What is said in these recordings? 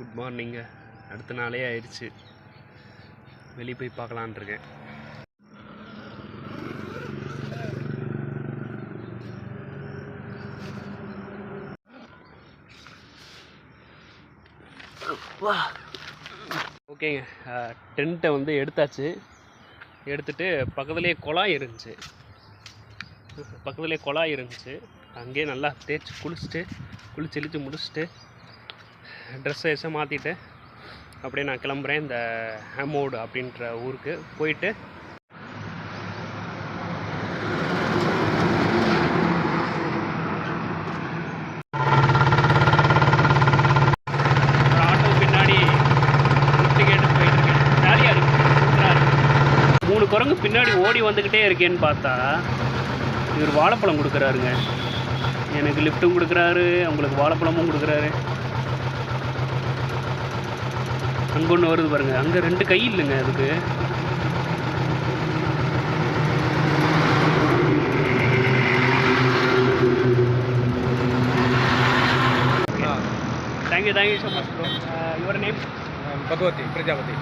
Good மார்னிங்க அடுத்த நாளே ஆயிடுச்சு. வெளியே போய் பார்க்கலான் இருக்கேன். ஓகேங்க டென்ட்டை வந்து எடுத்தாச்சு. எடுத்துட்டு பக்கத்துலேயே குழாய் இருந்துச்சு. பக்கத்துலேயே குழாய் இருந்துச்சு. அங்கேயே நல்லா தேய்ச்சி குளிச்சுட்டு குளிச்சு இழுத்து முடிச்சுட்டு ட்ரெஸ் எசை மாற்றிட்டு அப்படியே நான் கிளம்புறேன் இந்த ஹேமோடு அப்படின்ற ஊருக்கு போயிட்டு. ஆட்டோ பின்னாடி மூணு குரங்கு பின்னாடி ஓடி வந்துக்கிட்டே இருக்கேன்னு பார்த்தா இவர் வாழைப்பழம் கொடுக்குறாருங்க. எனக்கு லிஃப்ட்டும் கொடுக்குறாரு அவங்களுக்கு வாழைப்பழமும் கொடுக்குறாரு. அங்கே ஒன்று வருது பாருங்கள் அங்கே ரெண்டு கை இல்லைங்க அதுக்கு. Thank you thank you so much bro your name Bhagavathi Prajapathi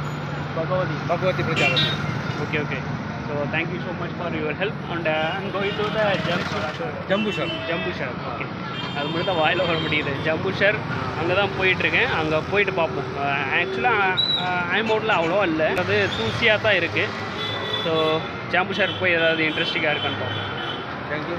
Bhagavathi Bhagavathi Prajapathi okay okay So thank you so much for your help. And uh, I'm going to the Jambu Shar. Jambu Shar. Okay. அது மட்டும் தான் வாயில் வர முடியுது. ஜம்புஷர் அங்கே தான் போயிட்டுருக்கேன். அங்கே போயிட்டு பார்ப்போம். ஆக்சுவலாக ஐமௌண்டில் அவ்வளோவா இல்லை அது தூசியாக தான் இருக்குது ஸோ ஜம்புஷர் போய் ஏதாவது இன்ட்ரெஸ்டிங்காக இருக்கான்னு பார்ப்போம். தேங்க்யூ